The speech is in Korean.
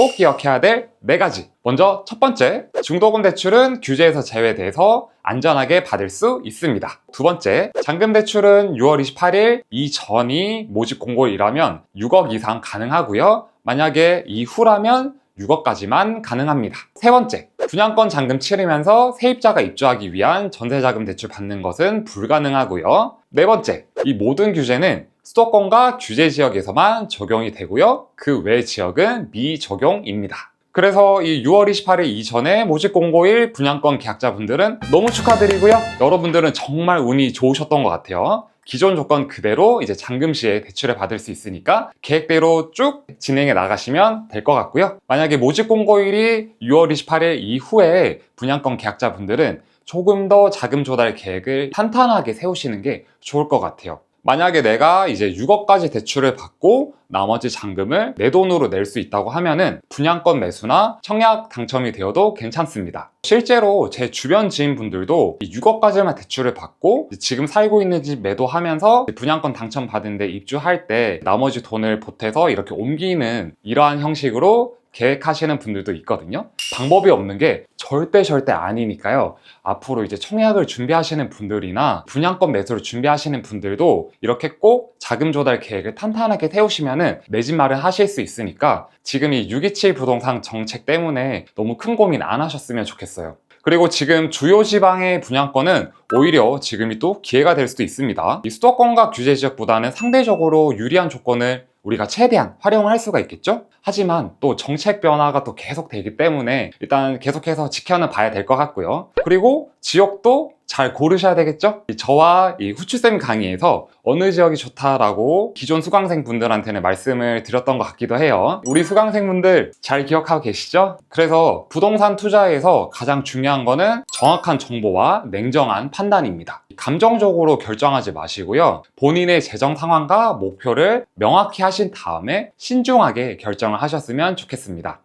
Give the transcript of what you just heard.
꼭 기억해야 될 네 가지. 먼저 첫 번째, 중도금 대출은 규제에서 제외돼서 안전하게 받을 수 있습니다. 두 번째, 잔금 대출은 6월 28일 이전이 모집 공고일이라면 6억 이상 가능하고요. 만약에 이후라면 6억까지만 가능합니다. 세 번째, 분양권 잔금 치르면서 세입자가 입주하기 위한 전세자금 대출 받는 것은 불가능하고요. 네 번째, 이 모든 규제는 수도권과 규제 지역에서만 적용이 되고요. 그 외 지역은 미적용입니다. 그래서 이 6월 28일 이전에 모집 공고일 분양권 계약자분들은 너무 축하드리고요. 여러분들은 정말 운이 좋으셨던 것 같아요. 기존 조건 그대로 이제 잔금 시에 대출을 받을 수 있으니까 계획대로 쭉 진행해 나가시면 될 것 같고요. 만약에 모집 공고일이 6월 28일 이후에 분양권 계약자분들은 조금 더 자금 조달 계획을 탄탄하게 세우시는 게 좋을 것 같아요. 만약에 내가 이제 6억까지 대출을 받고 나머지 잔금을 내 돈으로 낼 수 있다고 하면은 분양권 매수나 청약 당첨이 되어도 괜찮습니다. 실제로 제 주변 지인분들도 6억까지만 대출을 받고 지금 살고 있는 집 매도하면서 분양권 당첨 받은 데 입주할 때 나머지 돈을 보태서 이렇게 옮기는 이러한 형식으로 계획하시는 분들도 있거든요. 방법이 없는 게 절대 절대 아니니까요. 앞으로 이제 청약을 준비하시는 분들이나 분양권 매수를 준비하시는 분들도 이렇게 꼭 자금 조달 계획을 탄탄하게 세우시면은 내집 마련 하실 수 있으니까 지금 이 627 부동산 정책 때문에 너무 큰 고민 안 하셨으면 좋겠어요. 그리고 지금 주요 지방의 분양권은 오히려 지금이 또 기회가 될 수도 있습니다. 이 수도권과 규제 지역보다는 상대적으로 유리한 조건을 우리가 최대한 활용할 수가 있겠죠? 하지만 또 정책 변화가 또 계속 되기 때문에 일단 계속해서 지켜는 봐야 될 것 같고요. 그리고 지역도 잘 고르셔야 되겠죠? 이 저와 이 후추쌤 강의에서 어느 지역이 좋다라고 기존 수강생 분들한테는 말씀을 드렸던 것 같기도 해요. 우리 수강생 분들 잘 기억하고 계시죠? 그래서 부동산 투자에서 가장 중요한 거는 정확한 정보와 냉정한 판단입니다. 감정적으로 결정하지 마시고요. 본인의 재정 상황과 목표를 명확히 하신 다음에 신중하게 결정을 하셨으면 좋겠습니다.